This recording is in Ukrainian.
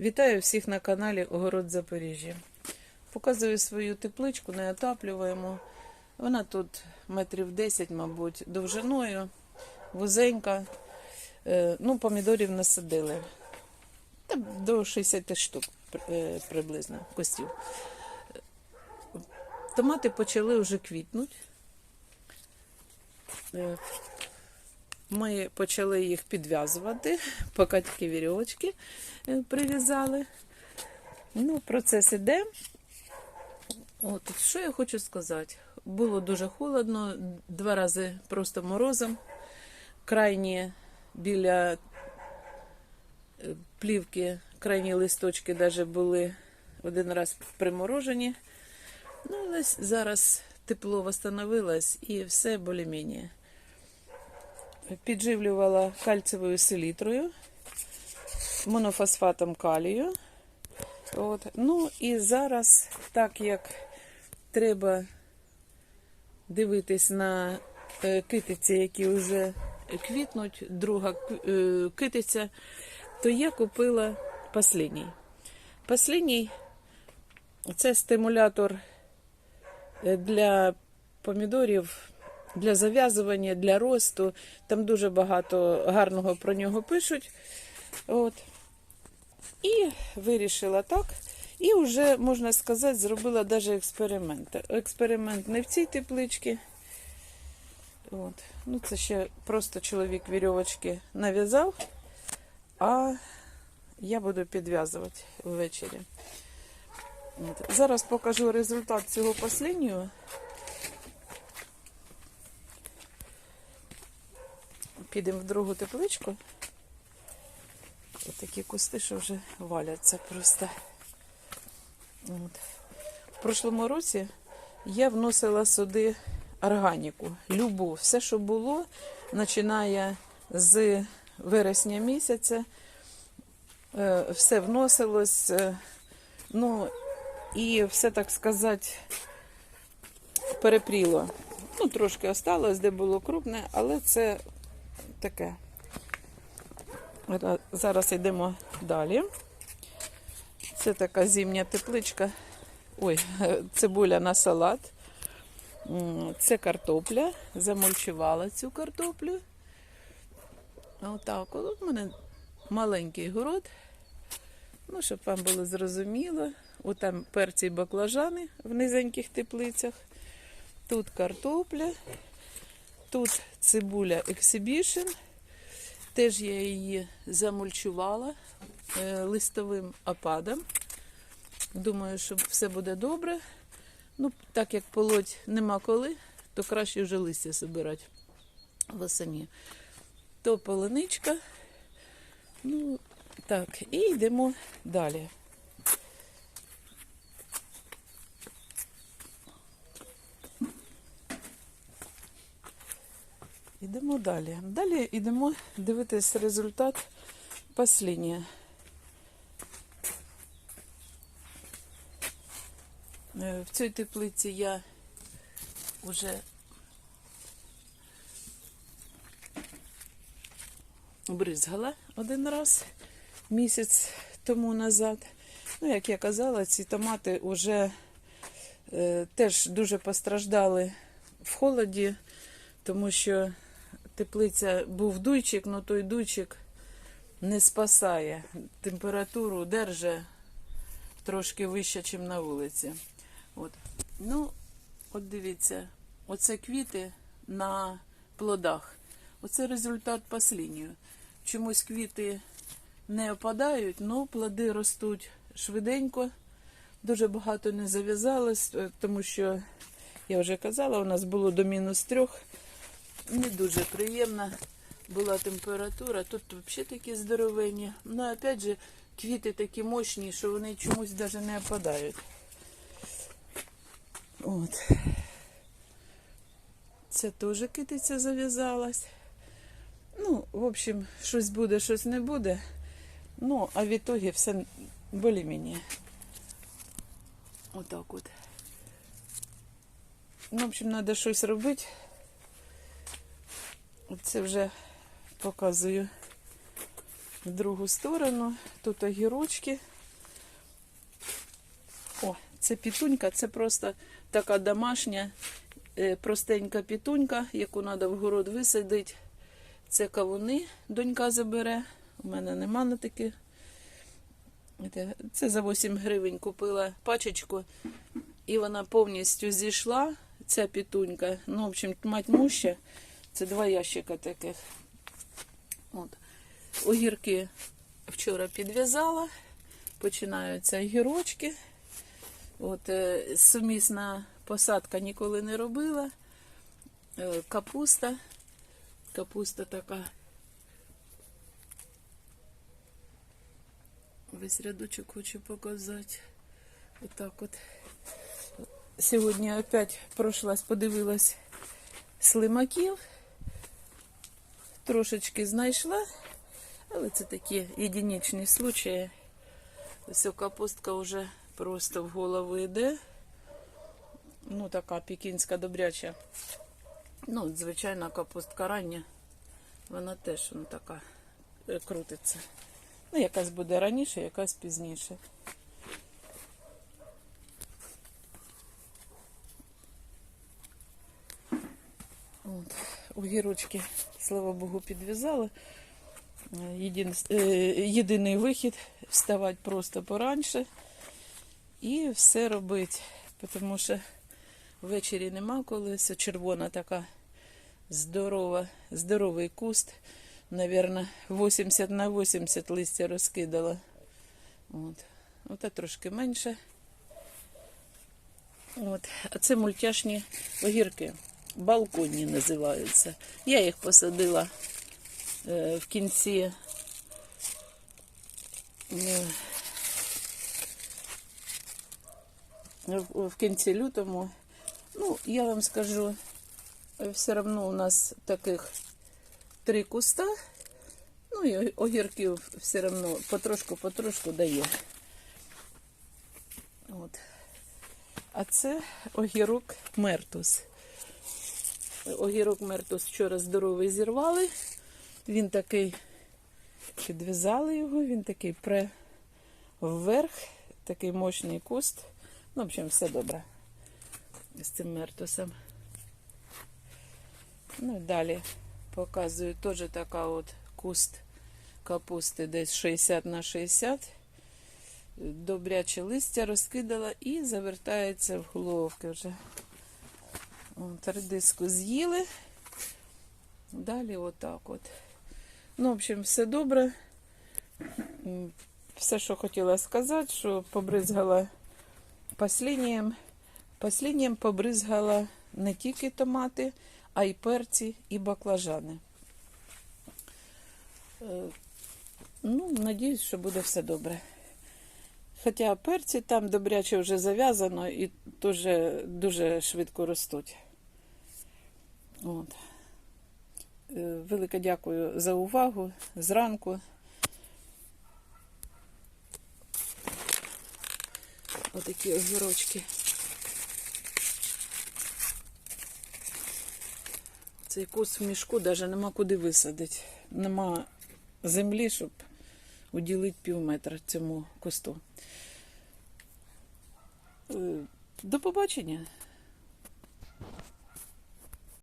Вітаю всіх на каналі Огород Запоріжжя. Показую свою тепличку, не отаплюємо. Вона тут метрів 10, мабуть, довжиною, вузенька. Е, Ну, помідорів насадили. До 60 штук е, приблизно костів. Томати почали вже квітнути. Ми почали їх підв'язувати, поки такі вірьовочки е, прив'язали. Ну, процес іде. От, що я хочу сказати? Було дуже холодно, два рази просто морозом. Крайні біля е, плівки, крайні листочки навіть були один раз приморожені. Ну, але зараз тепло встановилось і все більш-менш. Підживлювала кальцевою селітрою, монофосфатом калію. От. Ну і зараз, так як треба дивитись на е, китиці, які вже квітнуть, друга е, китиця, то я купила послідній. Послідній це стимулятор е, для помідорів, для зав'язування, для росту. Там дуже багато гарного про нього пишуть. От. І вирішила так. І вже, можна сказати, зробила навіть експеримент. Експеримент не в цій тепличці. От. Ну, це ще просто чоловік вірьовочки нав'язав, а я буду підв'язувати ввечері. От. Зараз покажу результат цього останнього. Підемо в другу тепличку. Ось такі кусти, що вже валяться просто. От. В прошлому році я вносила сюди органіку, любу, все, що було, починає з вересня місяця, е, все вносилось, е, ну, і все, так сказати, перепріло. Ну, трошки осталось, де було крупне, але це таке. Зараз йдемо далі. Це така зимня тепличка. Ой, цибуля на салат. Це картопля. Замульчувала цю картоплю. Отак. От у мене маленький город. Ну, щоб вам було зрозуміло. От там перці і баклажани в низеньких теплицях. Тут картопля. Тут цибуля Exhibition. Теж я її замульчувала е, листовим опадом. Думаю, що все буде добре. Ну, так як полоть нема коли, то краще вже листя збирати восені. То полуничка. Ну, так, і йдемо далі. Йдемо далі. Далі йдемо дивитись результат посліднє. Е, В цій теплиці я вже бризгала один раз місяць тому назад. Ну, як я казала, ці томати вже е, теж дуже постраждали в холоді, тому що теплиця був дуйчик, але той дуйчик не спасає. Температуру держить трошки вище, ніж на вулиці. От. Ну, от дивіться, оце квіти на плодах. Оце результат посліднього. Чомусь квіти не опадають, але плоди ростуть швиденько. Дуже багато не зав'язалось, е, тому що, я вже казала, у нас було до мінус трьох. Не дуже приємна була температура. Тут взагалі такі здоровенні. Ну, опять же, квіти такі мощні, що вони чомусь навіть не опадають. От. Це теж китиця зав'язалась. Ну, в общем, щось буде, щось не буде. Ну, а в ітогі все більш-менш. Отак от. Ну, в общем, треба щось робити. Це вже показую в другу сторону. Тут огірочки. О, це пітунька, це просто така домашня, е, простенька пітунька, яку треба в город висадити. Це кавуни, донька забере. У мене нема на такі. Це- Це за 8 гривень купила пачечку, і вона повністю зійшла, ця пітунька. Ну, в общем, мать муща. Це два ящика таких. От. Огірки вчора підв'язала, починаються огірочки. От, е, сумісна посадка ніколи не робила. Е, капуста. Капуста така. Весь рядочок хочу показати. Отак от. Сьогодні опять пройшлась, подивилась слимаків. Трошечки знайшла, але це такі єдиничні случаї. Ось капустка вже просто в голову йде. Ну, така пекінська добряча. Ну, звичайна капустка рання. Вона теж ну, така е, крутиться. Ну, якась буде раніше, якась пізніше. От. Огірочки, слава Богу, підв'язали. Е, Єдин, е, єдиний вихід вставати просто пораньше і все робити. Тому що ввечері нема коли. Червона така здорова, здоровий куст. Навірно, 80 на 80 листя розкидала. От. Ота трошки менше. От. А це мультяшні огірки. Балконні називаються. Я їх посадила е, в кінці. е, в, в кінці лютому. Ну, я вам скажу, е, все одно у нас таких три куста. Ну і огірків все одно потрошку-потрошку дає. От. А це огірок Мертус. Огірок Мертус вчора здоровий зірвали. Він такий, підв'язали його, він такий пре вверх, такий мощний куст. Ну, в общем, все добре з цим Мертусом. Ну, далі показую теж така от куст капусти десь 60 на 60. Добряче листя розкидала і завертається в головки вже. От, редиску з'їли. Далі отак от. Ну, в общем, все добре. Все, що хотіла сказати, що побризгала послінням. Послінням побризгала не тільки томати, а й перці, і баклажани. Е, Ну, надіюсь, що буде все добре. Хоча перці там добряче вже зав'язано і дуже, дуже швидко ростуть. От. Е, Велике дякую за увагу зранку. Отакі огірочки. Цей кус в мішку навіть нема куди висадити. Нема землі, щоб уділити пів метра цьому кусту. Е, До побачення.